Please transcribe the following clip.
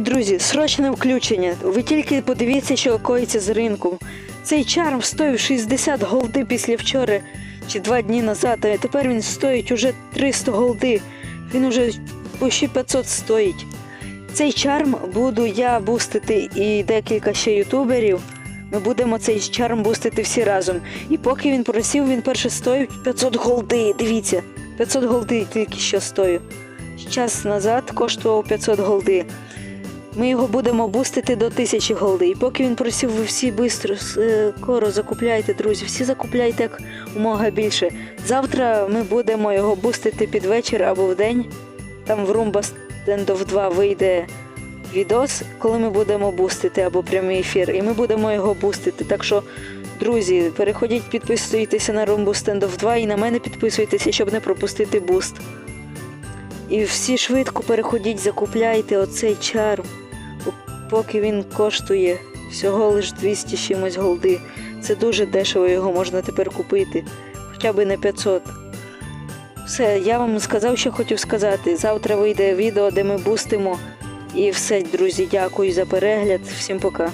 Друзі, срочне включення. Ви тільки подивіться, що коїться з ринком. Цей чарм стоїв 60 голди після вчора чи два дні назад, а тепер він стоїть уже 300 голди. Він уже почти 500 стоїть. Цей чарм буду я бустити і декілька ще ютуберів. Ми будемо цей чарм бустити всі разом. І поки він просів, він перше стоїть 500 голди. Дивіться, 500 голди тільки що стоїть. Час назад коштував 500 голди. Ми його будемо бустити до 1000 голди. І поки він просив, ви всі швидко, скоро закупляйте, друзі. Всі закупляйте як умога більше. Завтра ми будемо його бустити під вечір або в день. Там в Stand of 2 вийде відос, коли ми будемо бустити або прямий ефір. І ми будемо його бустити. Так що, друзі, переходіть, підписуйтеся на Stand of 2 і на мене підписуйтеся, щоб не пропустити буст. І всі швидко переходіть, закупляйте оцей чарм, поки він коштує всього лише 200 з чимось голди. Це дуже дешево, його можна тепер купити, хоча б не 500. Все, я вам сказав, що хотів сказати. Завтра вийде відео, де ми бустимо. І все, друзі, дякую за перегляд. Всім пока.